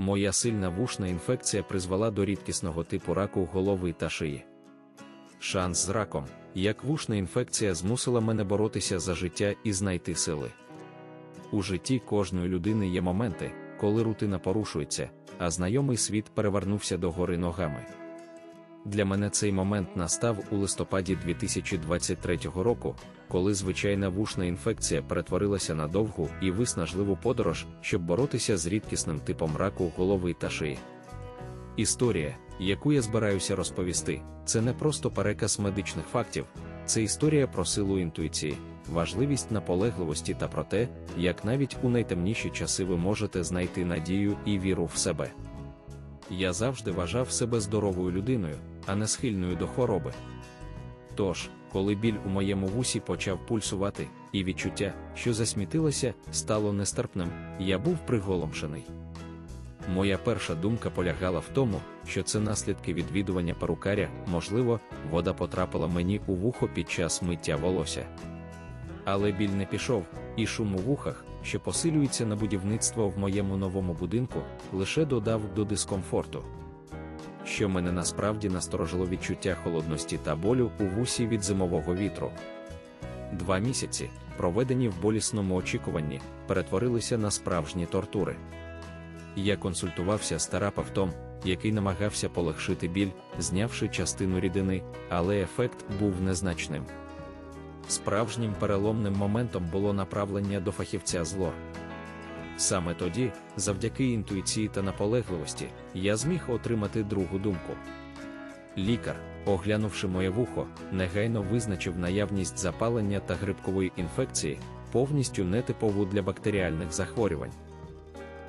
Моя сильна вушна інфекція призвела до рідкісного типу раку голови та шиї. Шанс з раком, як вушна інфекція змусила мене боротися за життя і знайти сили. У житті кожної людини є моменти, коли рутина порушується, а знайомий світ перевернувся до гори ногами. Для мене цей момент настав у листопаді 2023 року, коли звичайна вушна інфекція перетворилася на довгу і виснажливу подорож, щоб боротися з рідкісним типом раку голови та шиї. Історія, яку я збираюся розповісти, це не просто переказ медичних фактів, це історія про силу інтуїції, важливість наполегливості та про те, як навіть у найтемніші часи ви можете знайти надію і віру в себе. Я завжди вважав себе здоровою людиною, а не схильною до хвороби. Тож, коли біль у моєму вусі почав пульсувати, і відчуття, що засмітилося, стало нестерпним, я був приголомшений. Моя перша думка полягала в тому, що це наслідки відвідування перукаря, можливо, вода потрапила мені у вухо під час миття волосся. Але біль не пішов, і шум у вухах, що посилюється на будівництво в моєму новому будинку, лише додав до дискомфорту. Що мене насправді насторожило відчуття холодності та болю у вусі від зимового вітру. Два місяці, проведені в болісному очікуванні, перетворилися на справжні тортури. Я консультувався з терапевтом, який намагався полегшити біль, знявши частину рідини, але ефект був незначним. Справжнім переломним моментом було направлення до фахівця з лор. Саме тоді, завдяки інтуїції та наполегливості, я зміг отримати другу думку. Лікар, оглянувши моє вухо, негайно визначив наявність запалення та грибкової інфекції, повністю нетипову для бактеріальних захворювань.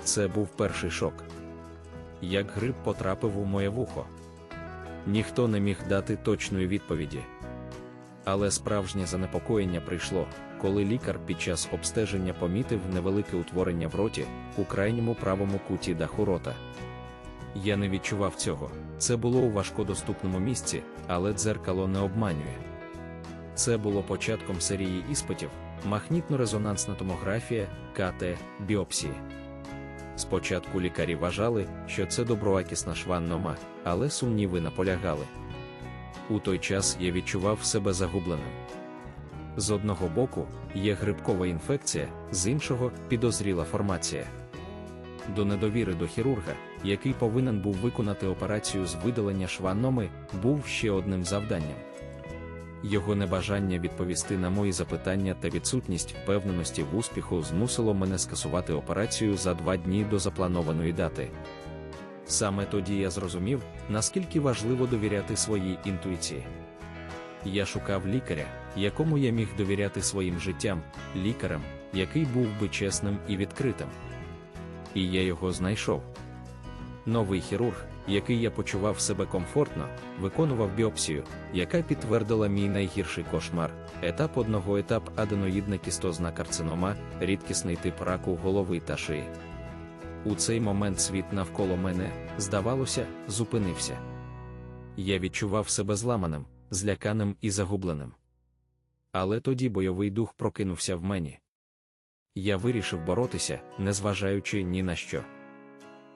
Це був перший шок. Як гриб потрапив у моє вухо. Ніхто не міг дати точної відповіді. Але справжнє занепокоєння прийшло, коли лікар під час обстеження помітив невелике утворення в роті у крайньому правому куті даху рота. Я не відчував цього, це було у важкодоступному місці, але дзеркало не обманює. Це було початком серії іспитів, магнітно-резонансна томографія, КТ, біопсії. Спочатку лікарі вважали, що це доброакісна шваннома, але сумніви наполягали. У той час я відчував себе загубленим. З одного боку, є грибкова інфекція, з іншого підозріла формація. До недовіри до хірурга, який повинен був виконати операцію з видалення шваноми, був ще одним завданням. Його небажання відповісти на мої запитання та відсутність впевненості в успіху змусило мене скасувати операцію за два дні до запланованої дати. Саме тоді я зрозумів, наскільки важливо довіряти своїй інтуїції. Я шукав лікаря, якому я міг довіряти своїм життям, лікарем, який був би чесним і відкритим. І я його знайшов. Новий хірург, який я почував себе комфортно, виконував біопсію, яка підтвердила мій найгірший кошмар, етап одного етап аденоїдна кістозна карцинома, рідкісний тип раку голови та шиї. У цей момент світ навколо мене, здавалося, зупинився. Я відчував себе зламаним, зляканим і загубленим. Але тоді бойовий дух прокинувся в мені. Я вирішив боротися, незважаючи ні на що.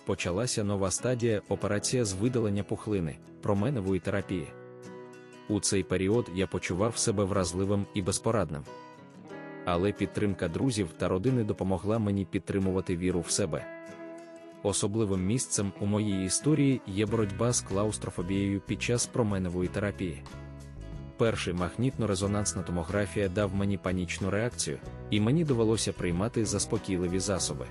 Почалася нова стадія операція з видалення пухлини, променевої терапії. У цей період я почував себе вразливим і безпорадним. Але підтримка друзів та родини допомогла мені підтримувати віру в себе. Особливим місцем у моїй історії є боротьба з клаустрофобією під час променевої терапії. Перший магнітно-резонансна томографія дав мені панічну реакцію, і мені довелося приймати заспокійливі засоби.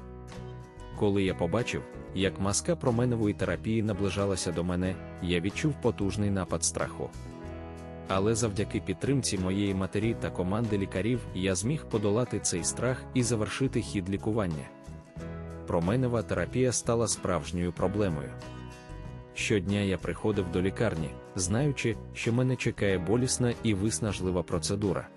Коли я побачив, як маска променевої терапії наближалася до мене, я відчув потужний напад страху. Але завдяки підтримці моєї матері та команди лікарів я зміг подолати цей страх і завершити хід лікування. Променева терапія стала справжньою проблемою. Щодня я приходив до лікарні, знаючи, що мене чекає болісна і виснажлива процедура.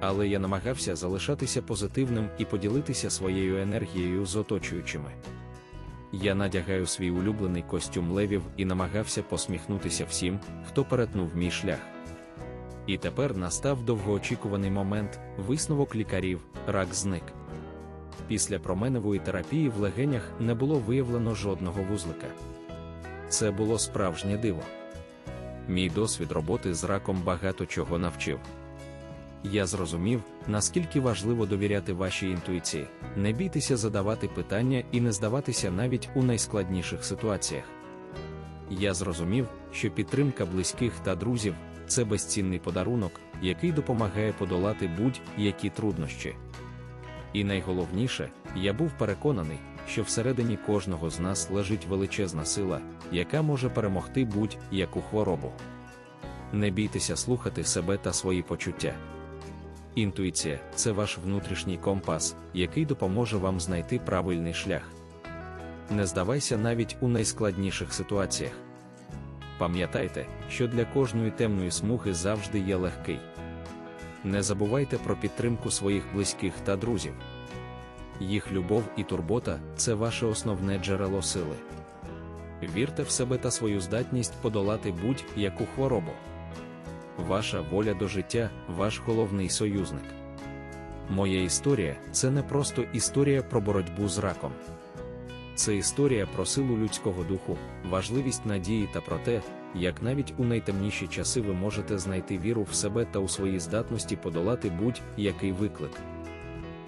Але я намагався залишатися позитивним і поділитися своєю енергією з оточуючими. Я надягаю свій улюблений костюм левів і намагався посміхнутися всім, хто перетнув мій шлях. І тепер настав довгоочікуваний момент, висновок лікарів, рак зник. Після променевої терапії в легенях не було виявлено жодного вузлика. Це було справжнє диво. Мій досвід роботи з раком багато чого навчив. Я зрозумів, наскільки важливо довіряти вашій інтуїції, не бійтеся задавати питання і не здаватися навіть у найскладніших ситуаціях. Я зрозумів, що підтримка близьких та друзів це безцінний подарунок, який допомагає подолати будь-які труднощі. І найголовніше, я був переконаний, що всередині кожного з нас лежить величезна сила, яка може перемогти будь-яку хворобу. Не бійтеся слухати себе та свої почуття. Інтуїція це ваш внутрішній компас, який допоможе вам знайти правильний шлях. Не здавайся навіть у найскладніших ситуаціях. Пам'ятайте, що для кожної темної смуги завжди є легкий. Не забувайте про підтримку своїх близьких та друзів. Їх любов і турбота це ваше основне джерело сили. Вірте в себе та свою здатність подолати будь-яку хворобу. Ваша воля до життя ваш головний союзник. Моя історія це не просто історія про боротьбу з раком. Це історія про силу людського духу, важливість надії та про те, як навіть у найтемніші часи ви можете знайти віру в себе та у свої здатності подолати будь-який виклик.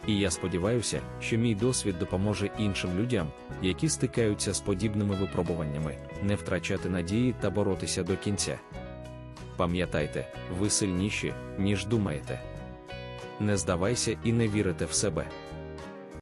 І я сподіваюся, що мій досвід допоможе іншим людям, які стикаються з подібними випробуваннями, не втрачати надії та боротися до кінця. Пам'ятайте, ви сильніші, ніж думаєте. Не здавайся і не вірите в себе.